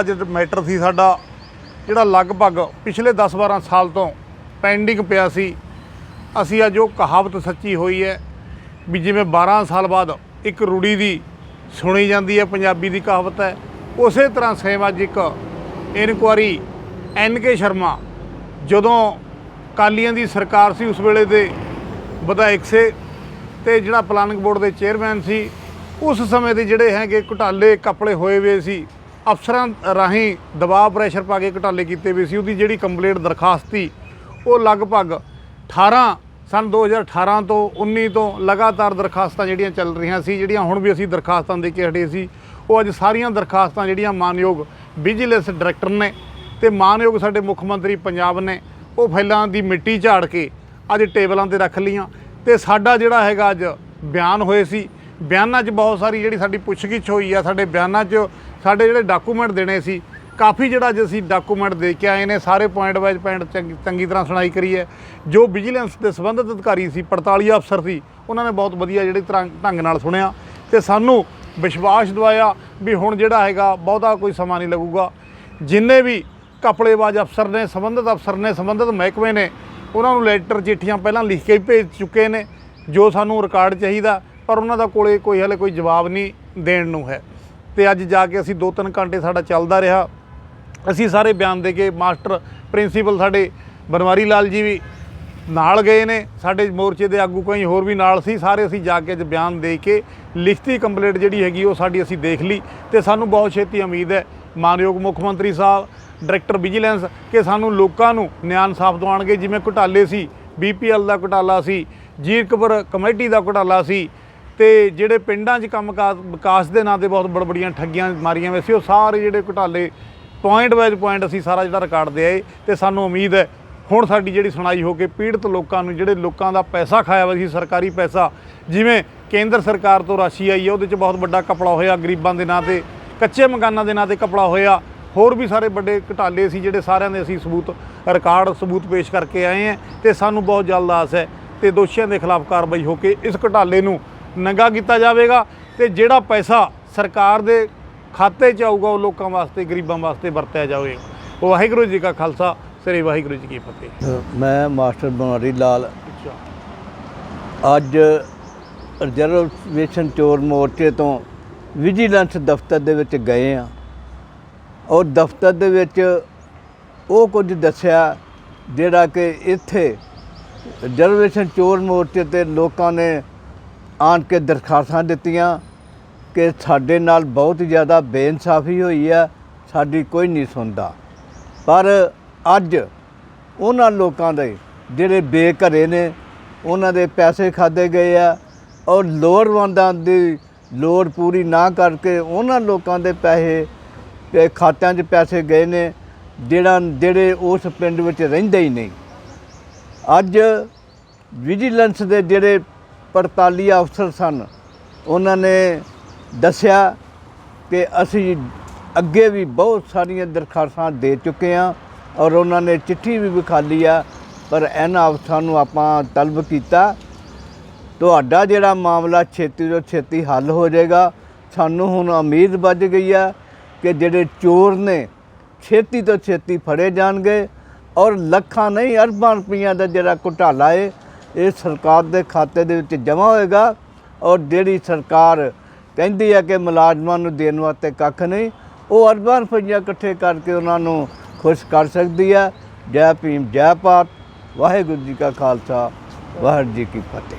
ਅੱਜ ਮੈਟਰ ਸੀ ਸਾਡਾ, ਜਿਹੜਾ ਲਗਭਗ ਪਿਛਲੇ 10-12 ਸਾਲ ਤੋਂ ਪੈਂਡਿੰਗ ਪਿਆ ਸੀ। ਅਸੀਂ ਅੱਜ ਉਹ ਕਹਾਵਤ ਸੱਚੀ ਹੋਈ ਹੈ ਵੀ ਜਿਵੇਂ 12 ਸਾਲ ਬਾਅਦ ਇੱਕ ਰੂੜੀ ਦੀ ਸੁਣੀ ਜਾਂਦੀ ਹੈ, ਪੰਜਾਬੀ ਦੀ ਕਹਾਵਤ ਹੈ। ਉਸੇ ਤਰ੍ਹਾਂ ਸੇਮ ਅੱਜ ਇੱਕ ਇਨਕੁਆਰੀ ਐਨ ਕੇ ਸ਼ਰਮਾ ਜਦੋਂ ਕਾਲੀਆਂ ਦੀ ਸਰਕਾਰ ਸੀ, ਉਸ ਵੇਲੇ ਦੇ ਵਿਧਾਇਕ ਸੇ ਤੇ ਜਿਹੜਾ ਪਲਾਨਿੰਗ ਬੋਰਡ ਦੇ ਚੇਅਰਮੈਨ ਸੀ, ਉਸ ਸਮੇਂ ਦੇ ਜਿਹੜੇ ਹੈਗੇ ਘੁਟਾਲੇ ਕਪੜੇ ਹੋਏ ਹੋਏ ਸੀ ਅਫਸਰਾਂ ਰਾਹੀਂ ਦਬਾਅ ਪ੍ਰੈਸ਼ਰ ਪਾ ਕੇ ਘੁਟਾਲੇ ਕੀਤੇ ਹੋਏ ਸੀ। ਉਹਦੀ ਜਿਹੜੀ ਕੰਪਲੀਟ ਦਰਖਾਸਤੀ, ਉਹ ਲਗਭਗ 18 ਸਨ 2018 ਤੋਂ 19 ਤੋਂ ਲਗਾਤਾਰ ਦਰਖਾਸਤਾਂ ਜਿਹੜੀਆਂ ਚੱਲ ਰਹੀਆਂ ਸੀ, ਜਿਹੜੀਆਂ ਹੁਣ ਵੀ ਅਸੀਂ ਦਰਖਾਸਤਾਂ ਦੇ ਕੇ ਹਟੇ ਸੀ, ਉਹ ਅੱਜ ਸਾਰੀਆਂ ਦਰਖਾਸਤਾਂ ਜਿਹੜੀਆਂ ਮਾਨਯੋਗ ਵਿਜੀਲੈਂਸ ਡਾਇਰੈਕਟਰ ਨੇ ਤੇ ਮਾਨਯੋਗ ਸਾਡੇ ਮੁੱਖ ਮੰਤਰੀ ਪੰਜਾਬ ਨੇ, ਉਹ ਫਾਈਲਾਂ ਦੀ ਮਿੱਟੀ ਝਾੜ ਕੇ ਅੱਜ ਟੇਬਲਾਂ ਤੇ ਰੱਖ ਲੀਆਂ ਤੇ ਸਾਡਾ ਜਿਹੜਾ ਹੈਗਾ ਅੱਜ ਬਿਆਨ ਹੋਏ ਸੀ, ਬਿਆਨਾਂ 'ਚ ਬਹੁਤ ਸਾਰੀ ਜਿਹੜੀ ਸਾਡੀ ਪੁੱਛਗਿੱਛ ਹੋਈ ਆ, ਸਾਡੇ ਬਿਆਨਾਂ 'ਚ ਸਾਡੇ ਜਿਹੜੇ ਡਾਕੂਮੈਂਟ ਦੇਣੇ ਸੀ, ਕਾਫੀ ਜਿਹੜਾ ਅੱਜ ਅਸੀਂ ਡਾਕੂਮੈਂਟ ਦੇ ਕੇ ਆਏ ਨੇ, ਸਾਰੇ ਪੁਆਇੰਟ ਵਾਈਜ਼ ਪੁਆਇੰਟ ਚੰਗੀ ਤਰ੍ਹਾਂ ਸੁਣਾਈ ਕਰੀ ਹੈ। ਜੋ ਵਿਜੀਲੈਂਸ ਦੇ ਸੰਬੰਧਿਤ ਅਧਿਕਾਰੀ ਸੀ 45 ਅਫਸਰ ਸੀ, ਉਹਨਾਂ ਨੇ ਬਹੁਤ ਵਧੀਆ ਜਿਹੜੀ ਤਰ੍ਹਾਂ ਢੰਗ ਨਾਲ ਸੁਣਿਆ ਤੇ ਸਾਨੂੰ ਵਿਸ਼ਵਾਸ ਦਵਾਇਆ ਵੀ ਹੁਣ ਜਿਹੜਾ ਹੈਗਾ, ਬਹੁਤਾ ਕੋਈ ਸਮਾਂ ਨਹੀਂ ਲੱਗੂਗਾ। ਜਿੰਨੇ ਵੀ ਕਪੜੇਬਾਜ਼ ਅਫਸਰ ਨੇ, ਸੰਬੰਧਿਤ ਅਫਸਰ ਨੇ, ਸੰਬੰਧਿਤ ਮਹਿਕਮੇ ਨੇ, ਉਹਨਾਂ ਨੂੰ ਲੈਟਰ ਚਿੱਠੀਆਂ ਪਹਿਲਾਂ ਲਿਖ ਕੇ ਭੇਜ ਚੁੱਕੇ ਨੇ, ਜੋ ਸਾਨੂੰ ਰਿਕਾਰਡ ਚਾਹੀਦਾ, ਪਰ ਉਹਨਾਂ ਦਾ ਕੋਲੇ ਕੋਈ ਹਲੇ ਕੋਈ ਜਵਾਬ ਨਹੀਂ ਦੇਣ ਨੂੰ ਹੈ। ਤੇ ਅੱਜ ਜਾ ਕੇ ਅਸੀਂ 2-3 ਘੰਟੇ ਸਾਡਾ ਚੱਲਦਾ ਰਿਹਾ। ਅਸੀਂ ਸਾਰੇ ਬਿਆਨ ਦੇ ਕੇ ਮਾਸਟਰ ਪ੍ਰਿੰਸੀਪਲ ਸਾਡੇ ਬਨਵਾਰੀ ਲਾਲ ਜੀ ਵੀ ਨਾਲ ਗਏ ਨੇ। ਸਾਡੇ ਮੋਰਚੇ ਦੇ ਆਗੂ ਕਈ ਹੋਰ ਵੀ ਨਾਲ ਸੀ। ਸਾਰੇ ਅਸੀਂ ਜਾ ਕੇ ਅੱਜ ਬਿਆਨ ਦੇ ਕੇ ਲਿਖਤੀ ਕੰਪਲੀਟ ਜਿਹੜੀ ਹੈਗੀ ਉਹ ਸਾਡੀ ਅਸੀਂ ਦੇਖ ਲਈ ਤੇ ਸਾਨੂੰ ਬਹੁਤ ਛੇਤੀ ਉਮੀਦ ਹੈ। ਮਾਨਯੋਗ ਮੁੱਖ ਮੰਤਰੀ ਸਾਹਿਬ, ਡਾਇਰੈਕਟਰ ਵਿਜੀਲੈਂਸ ਕਿ ਸਾਨੂੰ ਲੋਕਾਂ ਨੂੰ ਨਿਆਂ ਇਨਸਾਫ ਦਿਵਾਉਣਗੇ। ਜਿਵੇਂ ਘੁਟਾਲੇ ਸੀ, ਬੀਪੀਐਲ ਦਾ ਘੁਟਾਲਾ ਸੀ, ਜੀਰਕਪੁਰ ਕਮੇਟੀ ਦਾ ਘੁਟਾਲਾ ਸੀ ਤੇ ਜਿਹੜੇ ਪਿੰਡਾਂ 'ਚ ਕੰਮ ਕਾ- ਵਿਕਾਸ ਦੇ ਨਾਂ ਤੇ ਬਹੁਤ ਬੜਬੜੀਆਂ ਠੱਗੀਆਂ ਮਾਰੀਆਂ ਹੋਈਆਂ ਸੀ, ਉਹ ਸਾਰੇ ਜਿਹੜੇ ਘੁਟਾਲੇ ਪੁਆਇੰਟ ਵਾਈਜ਼ ਪੁਆਇੰਟ ਅਸੀਂ ਸਾਰਾ ਜਿਹੜਾ ਰਿਕਾਰਡ ਦੇ ਆਏ ਤੇ ਸਾਨੂੰ ਉਮੀਦ ਹੈ ਹੁਣ ਸਾਡੀ ਜਿਹੜੀ ਸੁਣਾਈ ਹੋ ਕੇ ਪੀੜਤ ਲੋਕਾਂ ਨੂੰ, ਜਿਹੜੇ ਲੋਕਾਂ ਦਾ ਪੈਸਾ ਖਾਇਆ ਹੋਇਆ ਸੀ, ਸਰਕਾਰੀ ਪੈਸਾ, ਜਿਵੇਂ ਕੇਂਦਰ ਸਰਕਾਰ ਤੋਂ ਰਾਸ਼ੀ ਆਈ ਹੈ, ਉਹਦੇ 'ਚ ਬਹੁਤ ਵੱਡਾ ਕਪੜਾ ਹੋਇਆ, ਗਰੀਬਾਂ ਦੇ ਨਾਂ ਤੇ, ਕੱਚੇ ਮਕਾਨਾਂ ਦੇ ਨਾਂ ਤੇ ਕਪੜਾ ਹੋਇਆ, ਹੋਰ ਵੀ ਸਾਰੇ ਵੱਡੇ ਘਟਾਲੇ ਸੀ ਜਿਹੜੇ ਸਾਰਿਆਂ ਦੇ ਅਸੀਂ ਸਬੂਤ ਰਿਕਾਰਡ ਸਬੂਤ ਪੇਸ਼ ਕਰਕੇ ਆਏ ਹਾਂ ਤੇ ਸਾਨੂੰ ਬਹੁਤ ਜਲਦ ਆਸ ਹੈ ਤੇ ਦੋਸ਼ੀਆਂ ਦੇ ਖਿਲਾਫ ਕਾਰਵਾਈ ਹੋ ਕੇ ਇਸ ਘਟਾਲੇ ਨੂੰ ਨੰਗਾ ਕੀਤਾ ਜਾਵੇਗਾ ਤੇ ਜਿਹੜਾ ਪੈਸਾ ਸਰਕਾਰ ਦੇ ਖਾਤੇ 'ਚ ਆਊਗਾ ਉਹ ਲੋਕਾਂ ਵਾਸਤੇ ਗਰੀਬਾਂ ਵਾਸਤੇ ਵਰਤਿਆ ਜਾਵੇਗਾ ਉਹ ਵਾਹਿਗੁਰੂ ਜੀ ਕਾ ਖਾਲਸਾ ਸ੍ਰੀ ਵਾਹਿਗੁਰੂ ਜੀ ਕੀ ਫਤਿਹ। ਮੈਂ ਮਾਸਟਰ ਬਨਵਾਰੀ ਲਾਲ। ਅੱਜ ਰਿਜ਼ਰਵੇਸ਼ਨ ਚੋਰ ਮੋਰਚੇ ਤੋਂ ਵਿਜੀਲੈਂਸ ਦਫ਼ਤਰ ਦੇ ਵਿੱਚ ਗਏ ਆ ਔਰ ਦਫ਼ਤਰ ਦੇ ਵਿੱਚ ਉਹ ਕੁਝ ਦੱਸਿਆ ਜਿਹੜਾ ਕਿ ਇੱਥੇ ਰਿਜ਼ਰਵੇਸ਼ਨ ਚੋਰ ਮੋਰਚੇ ਤੇ ਲੋਕਾਂ ਨੇ ਆਣ ਕੇ ਦਰਖਾਸਤਾਂ ਦਿੱਤੀਆਂ ਕਿ ਸਾਡੇ ਨਾਲ ਬਹੁਤ ਜ਼ਿਆਦਾ ਬੇਇਨਸਾਫੀ ਹੋਈ ਹੈ, ਸਾਡੀ ਕੋਈ ਨਹੀਂ ਸੁਣਦਾ। ਪਰ ਅੱਜ ਉਹਨਾਂ ਲੋਕਾਂ ਦੇ ਜਿਹੜੇ ਬੇਘਰੇ ਨੇ, ਉਹਨਾਂ ਦੇ ਪੈਸੇ ਖਾਦੇ ਗਏ ਆ ਔਰ ਲੋੜਵੰਦਾਂ ਦੀ ਲੋੜ ਪੂਰੀ ਨਾ ਕਰਕੇ ਉਹਨਾਂ ਲੋਕਾਂ ਦੇ ਪੈਸੇ ਤੇ ਖਾਤਿਆਂ 'ਚ ਪੈਸੇ ਗਏ ਨੇ, ਜਿਹੜਾ, ਜਿਹੜੇ ਉਸ ਪਿੰਡ ਵਿੱਚ ਰਹਿੰਦੇ ਹੀ ਨਹੀਂ। ਅੱਜ ਵਿਜੀਲੈਂਸ ਦੇ ਜਿਹੜੇ ਪੜਤਾਲੀ ਅਫਸਰ ਸਨ। ਉਹਨਾਂ ਨੇ ਦੱਸਿਆ ਕਿ ਅਸੀਂ ਅੱਗੇ ਵੀ ਬਹੁਤ ਸਾਰੀਆਂ ਦਰਖਾਸਤਾਂ ਦੇ ਚੁੱਕੇ ਹਾਂ ਔਰ ਉਹਨਾਂ ਨੇ ਚਿੱਠੀ ਵੀ ਵਿਖਾਲੀ ਆ, ਪਰ ਇਹਨਾਂ ਅਫਸਰਾਂ ਨੂੰ ਆਪਾਂ ਤਲਬ ਕੀਤਾ। ਤੁਹਾਡਾ ਜਿਹੜਾ ਮਾਮਲਾ ਛੇਤੀ ਤੋਂ ਛੇਤੀ ਹੱਲ ਹੋ ਜਾਏਗਾ। ਸਾਨੂੰ ਹੁਣ ਉਮੀਦ ਵੱਜ ਗਈ ਆ ਕਿ ਜਿਹੜੇ ਚੋਰ ਨੇ ਛੇਤੀ ਤੋਂ ਛੇਤੀ ਫੜੇ ਜਾਣਗੇ ਔਰ ਲੱਖਾਂ ਨਹੀਂ ਅਰਬਾਂ ਰੁਪਈਆਂ ਦਾ ਜਿਹੜਾ ਘੁਟਾਲਾ ਏ ਇਹ ਸਰਕਾਰ ਦੇ ਖਾਤੇ ਦੇ ਵਿੱਚ ਜਮ੍ਹਾਂ ਹੋਏਗਾ ਔਰ ਜਿਹੜੀ ਸਰਕਾਰ ਕਹਿੰਦੀ ਹੈ ਕਿ ਮੁਲਾਜ਼ਮਾਂ ਨੂੰ ਦੇਣ ਵਾਸਤੇ ਕੱਖ ਨਹੀਂ, ਉਹ ਅਰਬਾਂ ਰੁਪਈਆ ਇਕੱਠੇ ਕਰਕੇ ਉਹਨਾਂ ਨੂੰ ਖੁਸ਼ ਕਰ ਸਕਦੀ ਹੈ। ਜੈ ਭੀਮ, ਜੈ ਭਾਰਤ। ਵਾਹਿਗੁਰੂ ਜੀ ਕਾ ਖਾਲਸਾ, ਵਾਹਿਗੁਰੂ ਜੀ ਕੀ ਫਤਿਹ।